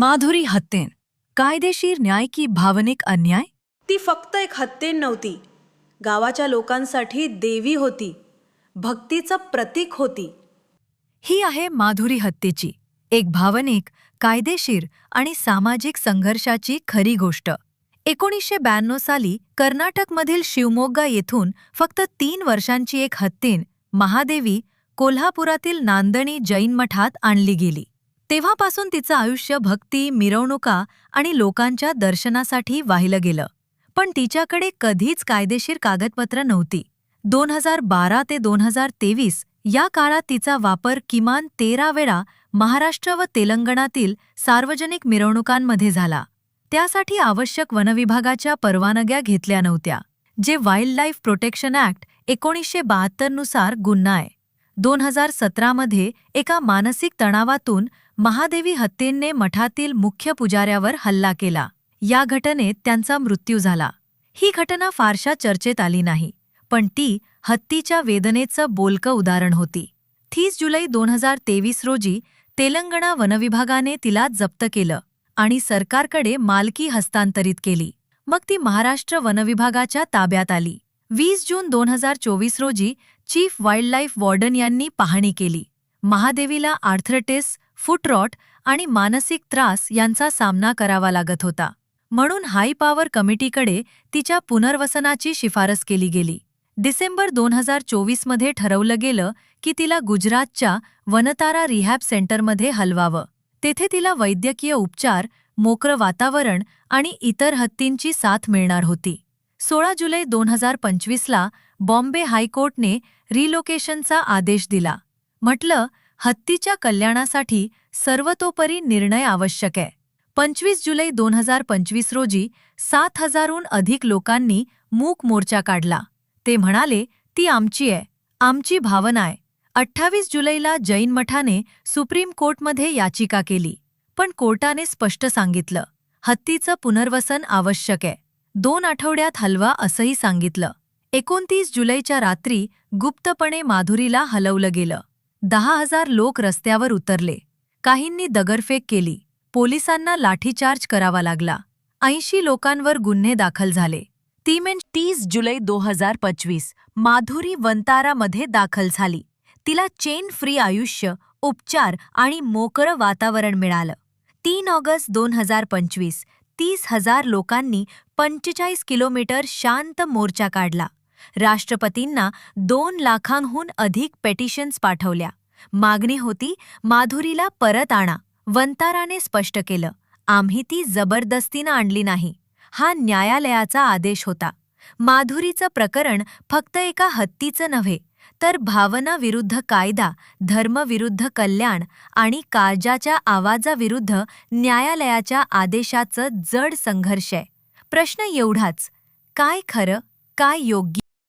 माधुरी हत्तेन. कायदेशीर न्याय की भावनिक अन्याय? ती फक्त एक हत्तीण नव्हती. गावाच्या लोकांसाठी देवी होती. भक्तीचं प्रतीक होती. ही आहे माधुरी हत्येची एक भावनिक कायदेशीर आणि सामाजिक संघर्षाची खरी गोष्ट. एकोणीसशे ब्याण्णव साली कर्नाटकमधील शिवमोग्गा येथून फक्त तीन वर्षांची एक हत्तीण महादेवी कोल्हापुरातील नांदणी जैन मठात आणली गेली. तेव्हापासून तिचं आयुष्य भक्ती मिरवणुका आणि लोकांच्या दर्शनासाठी वाहिलं गेलं. पण तिच्याकडे कधीच कायदेशीर कागदपत्र नव्हती. दोन हजार बारा ते दोन हजार तेवीस या काळात तिचा वापर किमान तेरा वेळा महाराष्ट्र व तेलंगणातील सार्वजनिक मिरवणुकांमध्ये झाला. त्यासाठी आवश्यक वनविभागाच्या परवानग्या घेतल्या नव्हत्या. जे वाईल्डलाईफ प्रोटेक्शन ॲक्ट एकोणीसशे बहात्तरनुसार गुन्हा आहे. दोन हजार सतरामध्ये एका मानसिक तणावातून महादेवी हत्येने मठातील मुख्य पुजाऱ्यावर हल्ला केला. या घटनेत त्यांचा मृत्यू झाला. ही घटना फारशा चर्चेत आली नाही पण ती हत्तीच्या वेदनेचं बोलकं उदाहरण होती. तीस जुलै दोन हजार तेवीस रोजी तेलंगणा वनविभागाने तिला जप्त केलं आणि सरकारकडे मालकी हस्तांतरित केली. मग ती महाराष्ट्र वनविभागाच्या ताब्यात आली. वीस जून दोन हजार चोवीस रोजी चीफ वाईल्डलाईफ वॉर्डन यांनी पाहणी केली. महादेवीला आर्थ्रटिस फुटरॉट आणि मानसिक त्रास यांचा सामना करावा लागत होता. म्हणून हाय पॉवर कमिटीकडे तिच्या पुनर्वसनाची शिफारस केली गेली. डिसेंबर दोन हजार चोवीसमध्ये ठरवलं गेलं की तिला गुजरातच्या वनतारा रिहॅब सेंटरमध्ये हलवावं. तेथे तिला वैद्यकीय उपचार मोकरं वातावरण आणि इतर हत्तींची साथ मिळणार होती. सोळा जुलै दोन हजार पंचवीसला बॉम्बे हायकोर्टने रिलोकेशनचा आदेश दिला. म्हटलं हत्तीच्या कल्याणासाठी सर्वतोपरी निर्णय आवश्यक आहे. पंचवीस जुलै दोन हजार पंचवीस रोजी सात हजारहून अधिक लोकांनी मूक मोर्चा काढला. ते म्हणाले ती आमची आहे. आमची भावना आहे. अठ्ठावीस जुलैला जैन मठाने सुप्रीम कोर्टमध्ये याचिका केली पण कोर्टाने स्पष्ट सांगितलं हत्तीचं पुनर्वसन आवश्यक आहे. दोन आठवड्यात हलवा असंही सांगितलं. एकोणतीस जुलैच्या रात्री गुप्तपणे माधुरीला हलवलं गेलं. दहा हजार लोक रस्त्यावर उतरले. काहींनी दगडफेक केली. पोलिसांना लाठीचार्ज करावा लागला. ऐंशी लोकांवर गुन्हे दाखल झाले. ती मेन तीस जुलै दो हजार पंचवीस माधुरी वंतारामध्ये दाखल झाली. तिला चेन फ्री आयुष्य उपचार आणि मोकळं वातावरण मिळालं. तीन ऑगस्ट दोन हजार पंचवीस तीस हजार लोकांनी पंचेचाळीस किलोमीटर शांत मोर्चा काढला. राष्ट्रपतींना दोन लाखांहून अधिक पेटिशन्स पाठवल्या. मागणी होती माधुरीला परत आणा वंताराने स्पष्ट केलं. आम्ही ती जबरदस्तीनं आणली नाही. हा न्यायालयाचा आदेश होता. माधुरीचं प्रकरण फक्त एका हत्तीचं नव्हे तर भावना विरुद्ध कायदा धर्मविरुद्ध कल्याण आणि काळजाच्या आवाजाविरुद्ध न्यायालयाच्या आदेशाचं जड संघर्ष आहे. प्रश्न एवढाच काय खरं काय योग्य?